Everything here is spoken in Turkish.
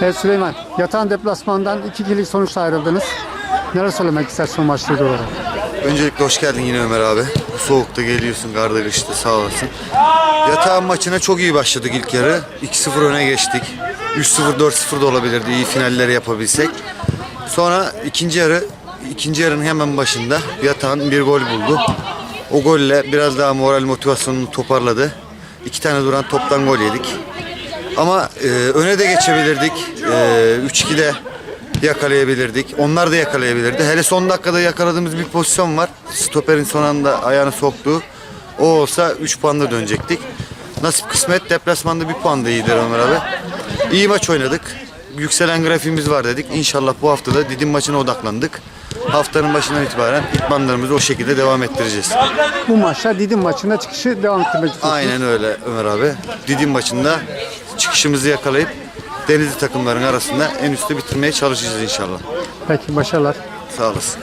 Evet Süleyman, yatağın deplasmandan 2-2'lik sonuçla ayrıldınız. Neler söylemek istersin maçla ilgili? Öncelikle hoş geldin yine Ömer abi. Soğukta geliyorsun, karda kışta sağ olasın. Yatağın maçına çok iyi başladık ilk yarı. 2-0 öne geçtik. 3-0, 4-0 da olabilirdi iyi finalleri yapabilsek. Sonra ikinci yarı, ikinci yarının hemen başında yatağın bir gol buldu. O golle biraz daha moral motivasyonunu toparladı. İki tane duran toptan gol yedik. Ama e, öne de geçebilirdik. E, 3-2'de yakalayabilirdik. Onlar da yakalayabilirdi. Hele son dakikada yakaladığımız bir pozisyon var. Stoper'in son anda ayağını soktu. O olsa 3 puanla dönecektik. Nasip kısmet deplasmanda bir puan da iyidir Ömer abi. İyi maç oynadık. Yükselen grafiğimiz var dedik. İnşallah bu hafta da Didim maçına odaklandık. Haftanın başından itibaren idmanlarımızı o şekilde devam ettireceğiz. Bu maçla Didim maçına çıkışı devam ettirmek istiyorsunuz. Aynen öyle Ömer abi. Didim maçında çıkışımızı yakalayıp Denizli takımların arasında en üstte bitirmeye çalışacağız inşallah. Peki başarılar. Sağ olasın.